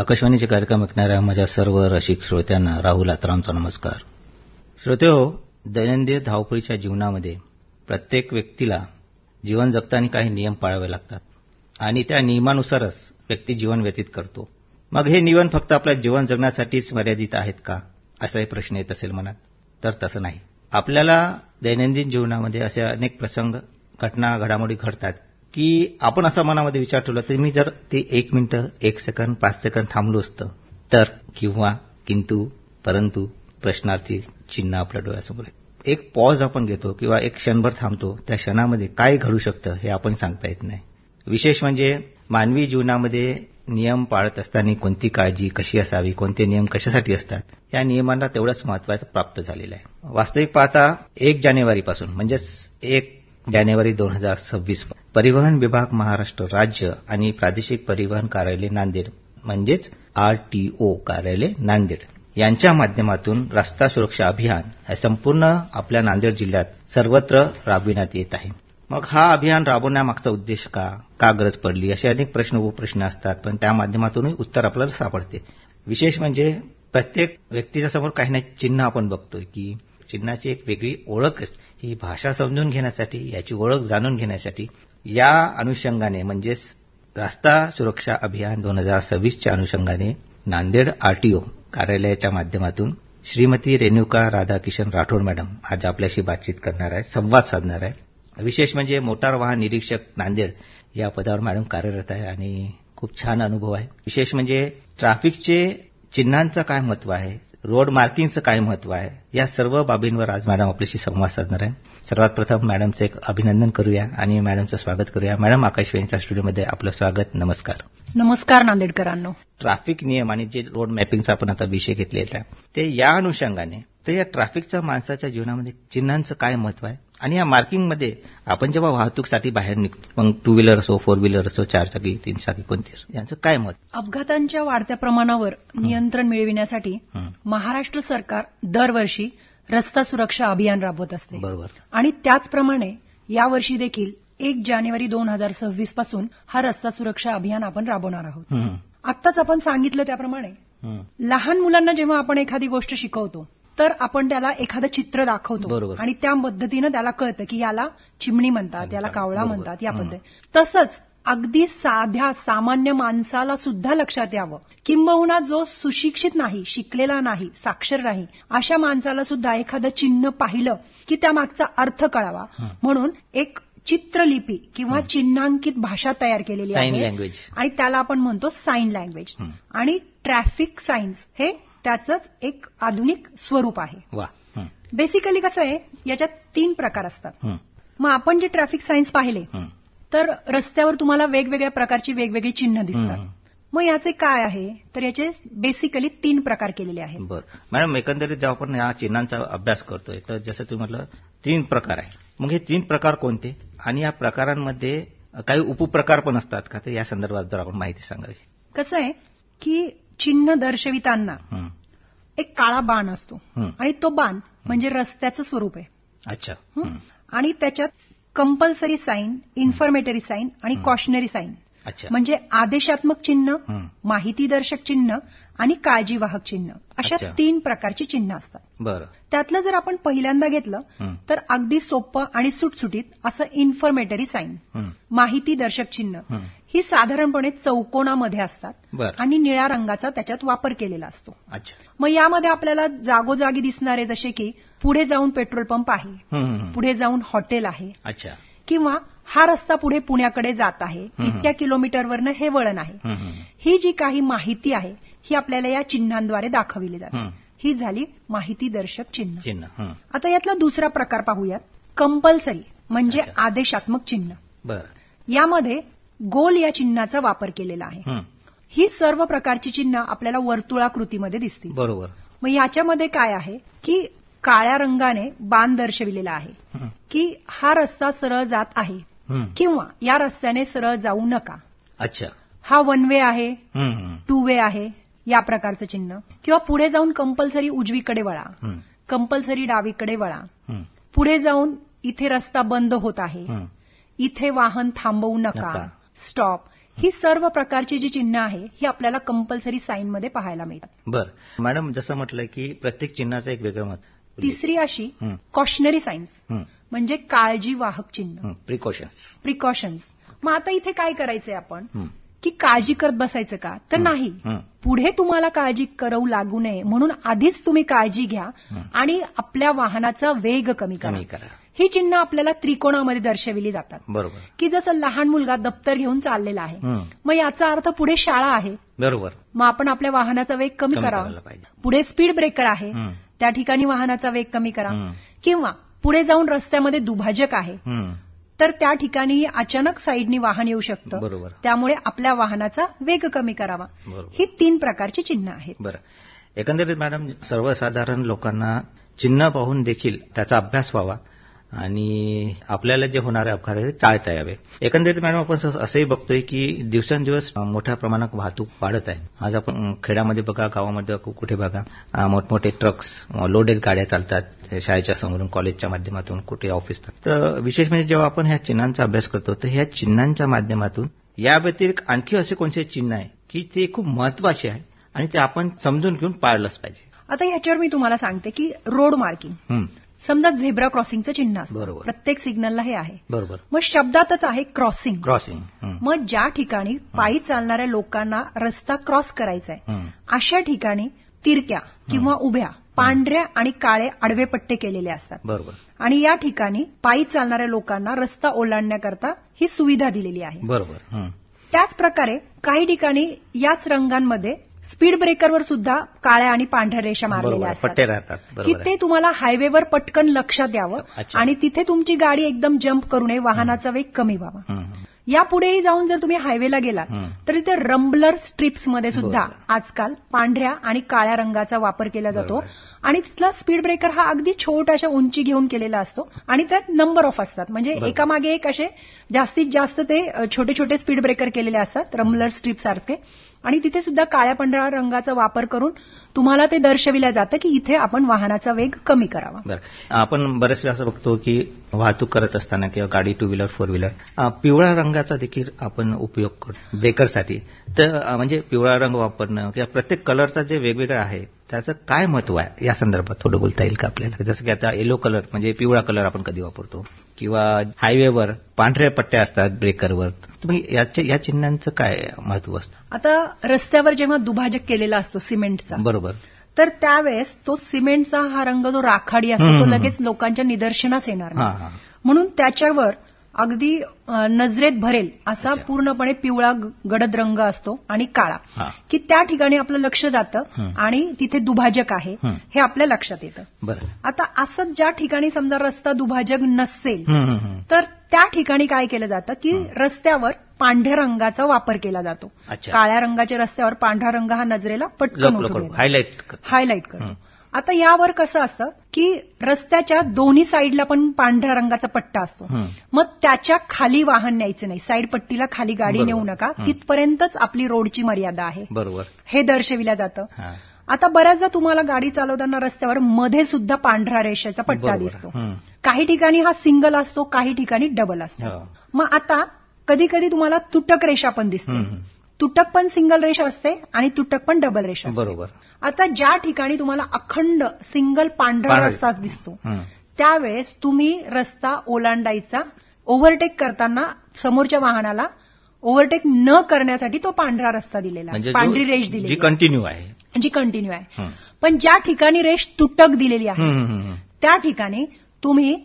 आकाशवाणीचे कार्यक्रम ऐकणाऱ्या माझ्या सर्व रसिक श्रोत्यांना राहुल आत्रामचा नमस्कार. श्रोते हो दैनंदिन धावपळीच्या जीवनामध्ये प्रत्येक व्यक्तीला जीवन जगताना काही नियम पाळावे लागतात आणि त्या नियमानुसारच व्यक्ती जीवन व्यतीत करतो. मग हे नियम फक्त आपल्या जीवन जगण्यासाठीच मर्यादित आहेत का? असाही प्रश्न येत असेल मनात. तर तसं नाही. आपल्याला दैनंदिन जीवनामध्ये असे अनेक प्रसंग घटना घडामोडी घडतात. की आपण असा मनामध्ये विचार ठेवला तर मी जर ते एक मिनिटं एक सेकंद पाच सेकंद थांबलो असतं तर किंवा किंतु परंतु प्रश्नार्थी चिन्ह आपल्या डोळ्यासमोर आहे. एक पॉज आपण घेतो किंवा एक क्षणभर थांबतो त्या क्षणामध्ये काय घडू शकतं हे आपण सांगता येत नाही. विशेष म्हणजे मानवी जीवनामध्ये नियम पाळत असताना कोणती काळजी कशी असावी कोणते नियम कशासाठी असतात या नियमांना तेवढंच महत्वाचं प्राप्त झालेलं आहे. वास्तविक पाहता एक जानेवारीपासून म्हणजेच एक जानेवारी दोन हजार सव्वीस परिवहन विभाग महाराष्ट्र राज्य आणि प्रादेशिक परिवहन कार्यालय नांदेड म्हणजेच आरटीओ कार्यालय नांदेड. यांच्या माध्यमातून रस्ता सुरक्षा अभियान हे संपूर्ण आपल्या नांदेड जिल्ह्यात सर्वत्र राबविण्यात येत आहे. मग हा अभियान राबवण्यामागचा उद्देश का? का गरज पडली? असे अनेक प्रश्न उपप्रश्न असतात पण त्या माध्यमातूनही उत्तर आपल्याला सापडते. विशेष म्हणजे प्रत्येक व्यक्तीच्या समोर काही ना चिन्ह आपण बघतोय की चिन्हाची एक वेगळी ओळख असते ही भाषा समजून घेण्यासाठी याची ओळख जाणून घेण्यासाठी या अनुषंगाने म्हणजेच रस्ता सुरक्षा अभियान दोन हजार सव्वीसच्या अनुषंगाने नांदेड आरटीओ कार्यालयाच्या माध्यमातून श्रीमती रेणुका राधाकिशन राठोड मॅडम आज आपल्याशी बातचीत करणार आहे संवाद साधणार आहे विशेष म्हणजे मोटार वाहन निरीक्षक नांदेड या पदावर मॅडम कार्यरत आहे आणि खूप छान अनुभव आहे. विशेष म्हणजे ट्रॅफिकचे चिन्हांचं काय महत्त्व आहे? रोड मार्किंगचं काय महत्त्व आहे? या सर्व बाबींवर आज मॅडम आपल्याशी संवाद साधणार आहे. सर्वात प्रथम मॅडमचं एक अभिनंदन करूया आणि मॅडमचं स्वागत करूया. मॅडम आकाशवाणीच्या स्टुडिओमध्ये आपलं स्वागत. नमस्कार. नमस्कार नांदेडकरांनो. ट्रॅफिक नियम आणि जे रोड मॅपिंगचा आपण आता विषय घेतलेला आहे ते या अनुषंगाने तर या ट्रॅफिकच्या माणसाच्या जीवनामध्ये चिन्हांचं काय महत्त्व आहे? आणि या मार्किंगमध्ये आपण जेव्हा वाहतूकसाठी बाहेर निघतो मग टू व्हीलर असो फोर व्हीलर असो चार चाकी तीन चाकी कोणती असो यांचं काय मत अपघातांच्या वाढत्या प्रमाणावर नियंत्रण मिळविण्यासाठी महाराष्ट्र सरकार दरवर्षी रस्ता सुरक्षा अभियान राबवत असते. बरोबर. आणि त्याचप्रमाणे यावर्षी देखील एक जानेवारी दोन हजार सव्वीसपासून हा रस्ता सुरक्षा अभियान आपण राबवणार आहोत. आत्ताच आपण सांगितलं त्याप्रमाणे लहान मुलांना जेव्हा आपण एखादी गोष्ट शिकवतो तर आपण त्याला एखादं चित्र दाखवतो. आणि त्या पद्धतीनं त्याला कळतं की याला चिमणी म्हणतात याला कावळा. म्हणतात या. पद्धती तसंच अगदी साध्या सामान्य माणसाला सुद्धा लक्षात यावं. किंबहुना जो सुशिक्षित नाही शिकलेला नाही साक्षर नाही अशा माणसाला सुद्धा एखादं चिन्ह पाहिलं की त्या मागचा अर्थ कळावा. म्हणून एक चित्रलिपी किंवा चिन्हांकित भाषा तयार केलेली साईन आहे. लँग्वेज आणि त्याला आपण म्हणतो साईन लँग्वेज. आणि ट्रॅफिक सायन्स हे त्याचंच एक आधुनिक स्वरूप आहे. बेसिकली कसं आहे? याच्यात तीन प्रकार असतात. मग आपण जे ट्रॅफिक सायन्स पाहिले तर रस्त्यावर तुम्हाला वेगवेगळ्या प्रकारची वेगवेगळी चिन्ह दिसतात. मग याचे काय आहे? तर याचे बेसिकली तीन प्रकार केलेले आहेत. बरं. मॅडम एकंदरीत जेव्हा आपण या चिन्हांचा अभ्यास करतोय तर जसं तुम्ही म्हटलं तीन प्रकार आहे मग हे तीन प्रकार कोणते? आणि या प्रकारांमध्ये काही उपप्रकार पण असतात का? तर या संदर्भात जर आपण माहिती सांगावी. कसं आहे की चिन्ह दर्शविताना एक काळा बाण असतो. आणि तो बाण म्हणजे रस्त्याचं स्वरूप आहे. अच्छा. आणि त्याच्यात कंपल्सरी साईन इन्फॉर्मेटरी साईन आणि कॉशनरी साईन म्हणजे आदेशात्मक चिन्ह माहितीदर्शक चिन्ह आणि काळजीवाहक चिन्ह. अशा. तीन प्रकारची चिन्ह असतात. बरं. त्यातलं जर आपण पहिल्यांदा घेतलं तर अगदी सोपं आणि सुटसुटीत असं इन्फॉर्मेटरी साईन. हं, माहितीदर्शक चिन्ह. हं. साधारणपणे चौकोनामध्ये असतात आणि निळ्या रंगाचा त्याच्यात वापर केलेला असतो. मग यामध्ये आपल्याला जागोजागी दिसणारे जसे की पुढे जाऊन पेट्रोल पंप आहे. पुढे जाऊन हॉटेल आहे अच्छा. किंवा हा रस्ता पुढे पुण्याकडे जात आहे. इतक्या किलोमीटरवरनं हे वळण आहे. ही जी काही माहिती आहे ही आपल्याला या चिन्हांद्वारे दाखवली जाते. हं. झाली माहितीदर्शक चिन्ह. चिन्ह आता यातला दुसरा प्रकार पाहूयात. कंपल्सरी म्हणजे. आदेशात्मक चिन्ह. बरं. यामध्ये गोल या चिन्हाचा वापर केलेला आहे. हं, ही सर्व प्रकारची चिन्ह आपल्याला वर्तुळाकृतीमध्ये दिसतील. बरोबर. मग याच्यामध्ये काय आहे? की काळ्या रंगाने बाण दर्शविलेला आहे. की हा रस्ता सरळ जात आहे. किंवा या रस्त्याने सरळ जाऊ नका. अच्छा. हा वन वे आहे. टू वे आहे. या प्रकारचं चिन्ह. किंवा पुढे जाऊन कंपल्सरी उजवीकडे वळा. कंपल्सरी डावीकडे वळा. पुढे जाऊन इथे रस्ता बंद होत आहे. हं. इथे वाहन थांबवू नका. स्टॉप. ही सर्व प्रकारची जी चिन्ह आहे ही आपल्याला कंपल्सरी साईनमध्ये पाहायला मिळतात. बर. मॅडम जसं म्हटलं की प्रत्येक चिन्हाचं एक वेगळं मत तिसरी अशी. कॉशनरी सायन्स म्हणजे काळजी वाहक चिन्ह प्रिकॉशन्स प्रिकॉशन्स मग आता इथे काय करायचंय आपण? की काळजी करत बसायचं का तर. नाही. पुढे तुम्हाला काळजी करवू लागू नये म्हणून आधीच तुम्ही काळजी घ्या. आणि आपल्या वाहनाचा वेग कमी करा कमी करा ही चिन्ह आपल्याला त्रिकोणामध्ये दर्शविली जातात बरोबर की जसं लहान मुलगा दप्तर घेऊन चाललेला आहे. मग याचा अर्थ पुढे शाळा आहे बरोबर मग आपण आपल्या वाहनाचा वेग कमी करावा पुढे स्पीड ब्रेकर आहे. त्या ठिकाणी वाहनाचा वेग कमी करा. किंवा पुढे जाऊन रस्त्यामध्ये दुभाजक आहे. तर त्या ठिकाणी अचानक साईडनी वाहन येऊ शकतं. बरोबर. त्यामुळे आपल्या वाहनाचा वेग कमी करावा. ही तीन प्रकारची चिन्ह आहेत. बरं. एकंदरीत मॅडम सर्वसाधारण लोकांना चिन्ह पाहून देखील त्याचा अभ्यास व्हावा. आणि आपल्याला जे होणारे अपघात आहेत ते टाळता यावे. एकंदरीत मॅडम आपण असंही बघतोय की दिवसेंदिवस मोठ्या प्रमाणात वाहतूक वाढत आहे. आज आपण खेड्यामध्ये बघा गावामध्ये कुठे बघा मोठमोठे ट्रक्स लोडेड गाड्या चालतात शाळेच्या समोरून कॉलेजच्या माध्यमातून कुठे ऑफिस तर. विशेष म्हणजे जेव्हा आपण ह्या चिन्हांचा अभ्यास करतो तर ह्या चिन्हांच्या माध्यमातून या व्यतिरिक्त आणखी असे कोणते चिन्ह आहे की ते खूप महत्त्वाचे आहे आणि ते आपण समजून घेऊन पाळलंच पाहिजे. आता ह्याच्यावर मी तुम्हाला सांगते की रोड मार्किंग समजा झेब्रा क्रॉसिंगचं चिन्ह असतं. प्रत्येक सिग्नलला हे आहे. बरोबर. मग शब्दातच आहे क्रॉसिंग क्रॉसिंग मग ज्या ठिकाणी पायी चालणाऱ्या लोकांना रस्ता क्रॉस करायचा आहे अशा ठिकाणी तिरक्या किंवा उभ्या पांढऱ्या आणि काळे आडवे पट्टे केलेले असतात. बरोबर. आणि या ठिकाणी पायी चालणाऱ्या लोकांना रस्ता ओलांडण्याकरता ही सुविधा दिलेली आहे. बरोबर. त्याच प्रकारे काही ठिकाणी याच रंगांमध्ये स्पीड ब्रेकरवर सुद्धा काळ्या आणि पांढऱ्या रेषा मारलेल्या असतात की ते तुम्हाला हायवेवर पटकन लक्षात यावं अच्छा. आणि तिथे तुमची गाडी एकदम जम्प करू नये वाहनाचा वेग कमी व्हावा यापुढेही जाऊन जर तुम्ही हायवेला गेलात. तर इथे रंबलर स्ट्रिप्समध्ये सुद्धा. आजकाल पांढऱ्या आणि काळ्या रंगाचा वापर केला जातो. आणि तिथला स्पीड ब्रेकर हा अगदी छोटाशा उंची घेऊन केलेला असतो आणि त्यात नंबर ऑफ असतात म्हणजे. एकामागे एक असे जास्तीत जास्त ते छोटे छोटे स्पीड ब्रेकर केलेले असतात रंबलर स्ट्रिप सारखे आणि तिथे सुद्धा काळ्या पांढऱ्या रंगाचा वापर करून तुम्हाला ते दर्शविलं जातं की इथे आपण वाहनाचा वेग कमी करावा. आपण बरेच वेळा असं बघतो की वाहतूक करत असताना किंवा गाडी टू व्हीलर फोर व्हीलर पिवळ्या रंगाचा देखील आपण उपयोग करतो ब्रेकरसाठी तर म्हणजे पिवळा रंग वापरणं किंवा प्रत्येक कलरचा जे वेगवेगळा आहे त्याचं काय महत्त्व आहे? या संदर्भात थोडं बोलता येईल का आपल्याला? जसं की आता येलो कलर म्हणजे पिवळा कलर आपण कधी वापरतो किंवा हायवेवर पांढऱ्या पट्ट्या असतात ब्रेकरवर या चिन्हांचं काय महत्त्व असतं? आता रस्त्यावर जेव्हा दुभाजक केलेला असतो सिमेंटचा बरोबर. तर त्यावेळेस तो सिमेंटचा हा रंग जो राखाडी असतो तो लगेच लोकांच्या निदर्शनास येणार म्हणून त्याच्यावर अगदी नजरेत भरेल असा. पूर्णपणे पिवळा गडद रंग असतो आणि काळा की त्या ठिकाणी आपलं लक्ष जातं. आणि तिथे दुभाजक आहे हं. आपल्या लक्षात येतं आता असं ज्या ठिकाणी समजा रस्ता दुभाजक नसेल. तर त्या ठिकाणी काय केलं जातं की रस्त्यावर पांढऱ्या रंगाचा वापर केला जातो. काळ्या रंगाच्या रस्त्यावर पांढरा रंग हा नजरेला पटकन. हायलाईट हायलाईट करतो. आता यावर कसं असतं की रस्त्याच्या दोन्ही साईडला पण पांढऱ्या रंगाचा पट्टा असतो. मग त्याच्याखाली वाहन न्यायचं नाही साईड पट्टीला खाली गाडी. नेऊ नका. तिथपर्यंतच आपली रोडची मर्यादा आहे बरोबर हे दर्शविलं जातं आता बऱ्याचदा तुम्हाला गाडी चालवताना रस्त्यावर मध्ये सुद्धा पांढरा रेषेचा पट्टा. दिसतो. काही ठिकाणी हा सिंगल असतो काही ठिकाणी डबल असतो हो. मग आता कधी कधी तुम्हाला तुटक रेषा पण दिसते. तुटक पण सिंगल रेषा असते आणि तुटक पण डबल रेषा असते बरोबर आता ज्या ठिकाणी तुम्हाला अखंड सिंगल पांढरा. रस्ता दिसतो. त्यावेळेस तुम्ही रस्ता ओलांडायचा ओव्हरटेक करताना समोरच्या वाहनाला ओव्हरटेक न करण्यासाठी तो पांढरा रस्ता दिलेला म्हणजे आहे पांढरी रेष जी दिलेली कंटिन्यू आहे जी कंटिन्यू आहे. पण ज्या ठिकाणी रेष तुटक दिलेली आहे. त्या ठिकाणी तुम्ही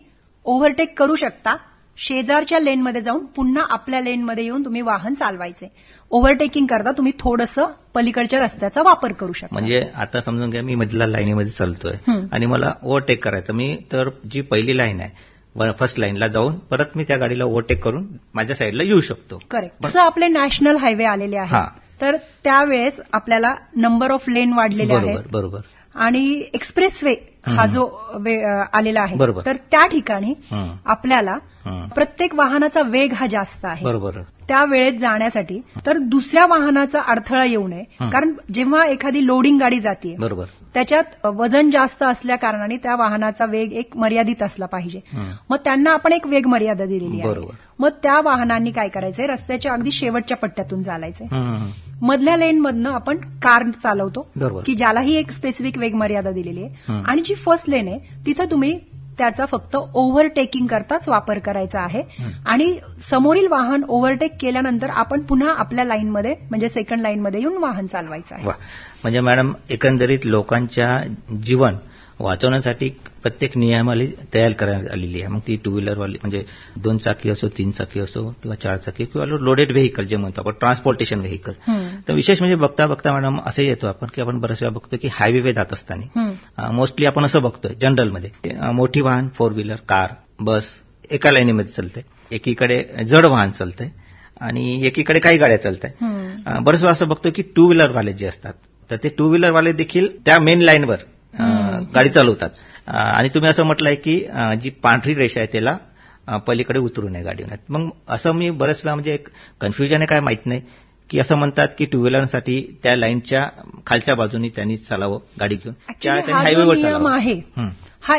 ओव्हरटेक करू शकता शेजारच्या लेनमध्ये जाऊन पुन्हा आपल्या लेनमध्ये येऊन तुम्ही वाहन चालवायचे. ओव्हरटेकिंग करता तुम्ही थोडंसं पलीकडच्या रस्त्याचा वापर करू शकता. म्हणजे आता समजून घ्या मी मधल्या लाईनीमध्ये चालतोय. आणि मला ओव्हरटेक करायचं. मी तर जी पहिली लाईन आहे फर्स्ट लाईनला जाऊन परत मी त्या गाडीला ओव्हरटेक करून माझ्या साईडला येऊ शकतो. करेक्ट जसं आपले नॅशनल हायवे आलेले. आहेत तर त्यावेळेस आपल्याला नंबर ऑफ लेन वाढलेले आहेत. बरोबर. आणि एक्सप्रेस वे हा जो आलेला आहे. तर त्या ठिकाणी आपल्याला. प्रत्येक वाहनाचा वेग हा जास्त आहे. बरोबर. त्या वेळेत जाण्यासाठी तर दुसऱ्या वाहनाचा अडथळा येऊ नये. कारण जेव्हा एखादी लोडिंग गाडी जाते बरोबर. त्याच्यात वजन जास्त असल्या कारणाने त्या वाहनाचा वेग एक मर्यादित असला पाहिजे. मग त्यांना आपण एक वेग मर्यादा दिलेली आहे. मग त्या वाहनांनी काय करायचंय रस्त्याच्या अगदी शेवटच्या पट्ट्यातून चालायचंय. मधल्या लेन मधनं आपण कार चालवतो. की ज्यालाही एक स्पेसिफिक वेग मर्यादा दिलेली आहे. आणि जी फर्स्ट लेन आहे तिथं तुम्ही त्याचा फक्त ओव्हरटेकिंग करताच वापर करायचा आहे. आणि समोरील वाहन ओव्हरटेक केल्यानंतर आपण पुन्हा आपल्या लाईनमध्ये म्हणजे सेकंड लाईनमध्ये येऊन वाहन चालवायचं आहे. म्हणजे मॅडम एकंदरीत लोकांच्या जीवन वाचवण्यासाठी प्रत्येक नियमावली तयार करण्यात आलेली आहे. मग ती टू व्हीलरवाली म्हणजे दोन चाकी असो तीन चाकी असो किंवा चार चाकी किंवा लोडेड व्हेकल जे म्हणतो आपण ट्रान्सपोर्टेशन व्हेकल. तर विशेष म्हणजे बघता बघता मॅडम असं येतो आपण की आपण बऱ्याच वेळा बघतो की हायवे जात असताना. मोस्टली आपण असं बघतोय जनरलमध्ये मोठी वाहन फोर व्हीलर कार बस एका लाईनीमध्ये चालते एकीकडे जड वाहन चालतंय आणि एकीकडे काही गाड्या चालत बरेच वेळा असं बघतो की टू व्हीलरवाले जे असतात तर ते टू व्हीलरवाले देखील त्या मेन लाईनवर गाडी चालवतात. आणि तुम्ही असं म्हटलंय की जी पांढरी रेषा आहे त्याला पलीकडे उतरू नये गाडी मग असं मी बरेच वेळा म्हणजे एक कन्फ्युजन आहे काय माहीत नाही की असं म्हणतात की टू व्हीलरसाठी त्या लाईनच्या खालच्या बाजूनी त्यांनी चालावं गाडी घेऊन. हायवेवर चालावं. आहे हं.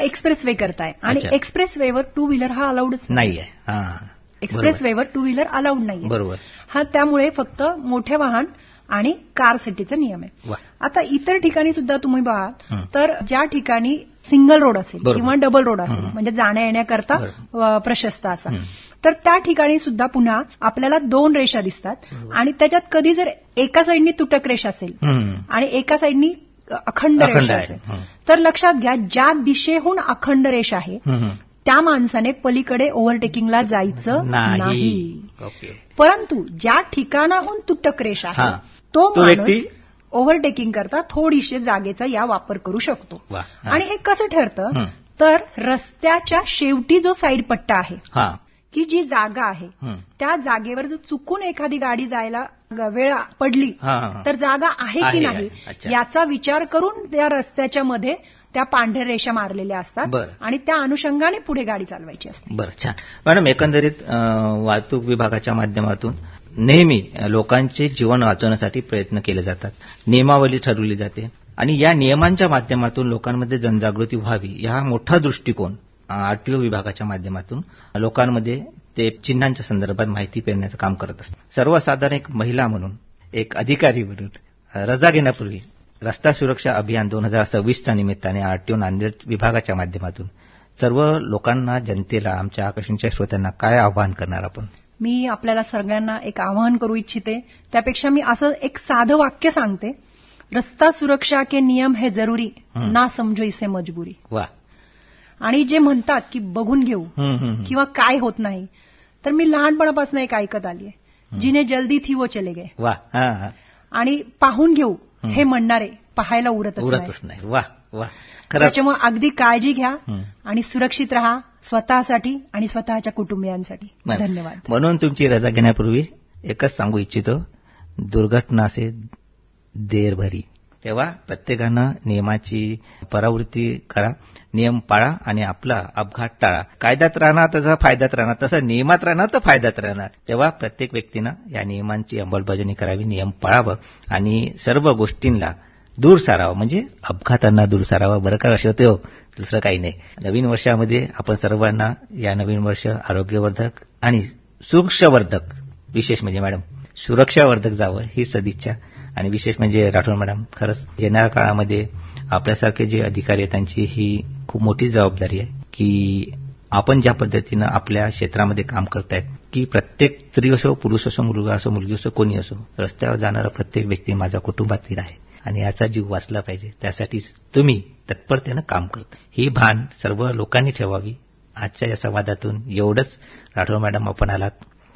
एक्सप्रेस वे करताय आणि. एक्सप्रेस वेवर टू व्हीलर हा अलाउडच नाही. आहे हा. एक्सप्रेस वेवर टू व्हीलर अलाउड नाही बरोबर. हा त्यामुळे फक्त मोठे वाहन आणि कारसाठीचा नियम आहे आता इतर ठिकाणी सुद्धा तुम्ही बघाल. तर ज्या ठिकाणी सिंगल रोड असेल. किंवा डबल रोड असेल. म्हणजे जाण्या येण्याकरता प्रशस्त असा. तर त्या ठिकाणी सुद्धा पुन्हा आपल्याला दोन रेषा दिसतात आणि त्याच्यात कधी जर एका साईडनी तुटक रेषा असेल. आणि एका साईडनी अखंड रेषा. असेल. तर लक्षात घ्या ज्या दिशेहून अखंड रेषा आहे. त्या माणसाने पलीकडे ओव्हरटेकिंगला जायचं नाही परंतु ज्या ठिकाणाहून तुटक रेषा. आहे तो व्यक्ती- ओव्हरटेकिंग करता थोडीशी जागेचा या वापर करू शकतो. आणि हे कसं ठरतं. तर रस्त्याच्या शेवटी जो साईड पट्टा आहे हा की जी जागा आहे. त्या जागेवर जर चुकून एखादी गाडी जायला वेळ पडली. तर जागा आहे की. नाही. याचा विचार करून त्या रस्त्याच्या मध्ये त्या पांढऱ्या रेषा मारलेल्या असतात. आणि त्या अनुषंगाने पुढे गाडी चालवायची असते बरं छान मॅडम एकंदरीत वाहतूक विभागाच्या माध्यमातून नेहमी लोकांचे जीवन वाचवण्यासाठी प्रयत्न केले जातात. नियमावली ठरवली जाते. आणि या नियमांच्या माध्यमातून लोकांमध्ये जनजागृती व्हावी हा मोठा दृष्टिकोन आरटीओ विभागाच्या माध्यमातून लोकांमध्ये ते चिन्हांच्या संदर्भात माहिती पेरण्याचं काम करत असतात. सर्वसाधारण एक महिला म्हणून एक अधिकारी म्हणून रजा घेण्यापूर्वी रस्ता सुरक्षा अभियान दोन हजार सव्वीसच्या निमित्ताने आरटीओ नांदेड विभागाच्या माध्यमातून सर्व लोकांना जनतेला आमच्या आकर्षणच्या श्रोत्यांना काय आवाहन करणार आपण? मी आपल्याला सगळ्यांना एक आवाहन करू इच्छिते. त्यापेक्षा मी असं एक साधं वाक्य सांगते. रस्ता सुरक्षा के नियम है जरुरी. ना समजो इसे मजबुरी. आणि जे म्हणतात की बघून घेऊ. किंवा काय होत नाही तर मी लहानपणापासून एक ऐकत आलीय. जिने जल्दी थी वो चले गए. हा. आणि पाहून घेऊ हं. म्हणणारे पाहायला उरतच नाही उरतच नाही वा वा त्याच्यामुळे अगदी काळजी घ्या. आणि सुरक्षित राहा स्वतःसाठी आणि स्वतःच्या कुटुंबियांसाठी. धन्यवाद म्हणून तुमची रजा घेण्यापूर्वी एकच सांगू इच्छितो दुर्घटना से देर भरी तेव्हा प्रत्येकानं नियमाची परावृत्ती करा नियम पाळा आणि आपला अपघात टाळा. कायद्यात राहणार तसा फायद्यात राहणार तसं नियमात राहणार तर फायद्यात राहणार. तेव्हा प्रत्येक व्यक्तीनं या नियमांची अंमलबजावणी करावी नियम पाळावं आणि सर्व गोष्टींना दूर सारावं. म्हणजे अपघातांना दूर सारावं. बरं का असं हो. दुसरं काही नाही. नवीन वर्षामध्ये आपण सर्वांना या नवीन वर्ष आरोग्यवर्धक आणि सुरक्षावर्धक विशेष म्हणजे मॅडम सुरक्षावर्धक जावं ही सदिच्छा. आणि विशेष म्हणजे राठोड मॅडम खरंच येणाऱ्या काळामध्ये आपल्यासारखे जे अधिकारी आहेत त्यांची ही खूप मोठी जबाबदारी आहे की आपण ज्या पद्धतीनं आपल्या क्षेत्रामध्ये काम करतायत की प्रत्येक स्त्री असो पुरुष असो मुलगा असो मुलगी असो कोणी असो रस्त्यावर जाणारा प्रत्येक व्यक्ती माझा कुटुंबातील आहे आणि याचा जीव वाचला पाहिजे. त्यासाठी तुम्ही तत्परतेनं काम करता ही भान सर्व लोकांनी ठेवावी. आजच्या या संवादातून एवढंच. राठोड मॅडम आपण आलात.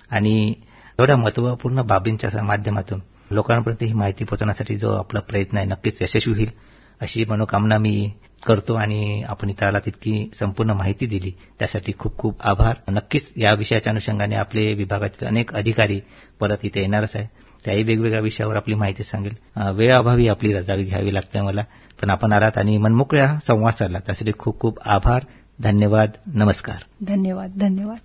आणि एवढ्या महत्त्वपूर्ण बाबींच्या माध्यमातून लोकांपर्यंत ही माहिती पोहोचवण्यासाठी जो आपला प्रयत्न आहे नक्कीच यशस्वी होईल. अशी मनोकामना मी करतो आणि आपण इथं तितकी संपूर्ण माहिती दिली. त्यासाठी खूप खूप आभार. नक्कीच या विषयाच्या अनुषंगाने आपले विभागातील अनेक अधिकारी परत इथे येणारच आहे. त्याही वेगवेगळ्या विषयावर आपली माहिती सांगेल. वेळाअभावी आपली रजावी घ्यावी लागते मला. पण आपण आलात आणि मनमोकळ्या संवाद साधला त्यासाठी खूप खूप आभार. धन्यवाद. नमस्कार. धन्यवाद. धन्यवाद.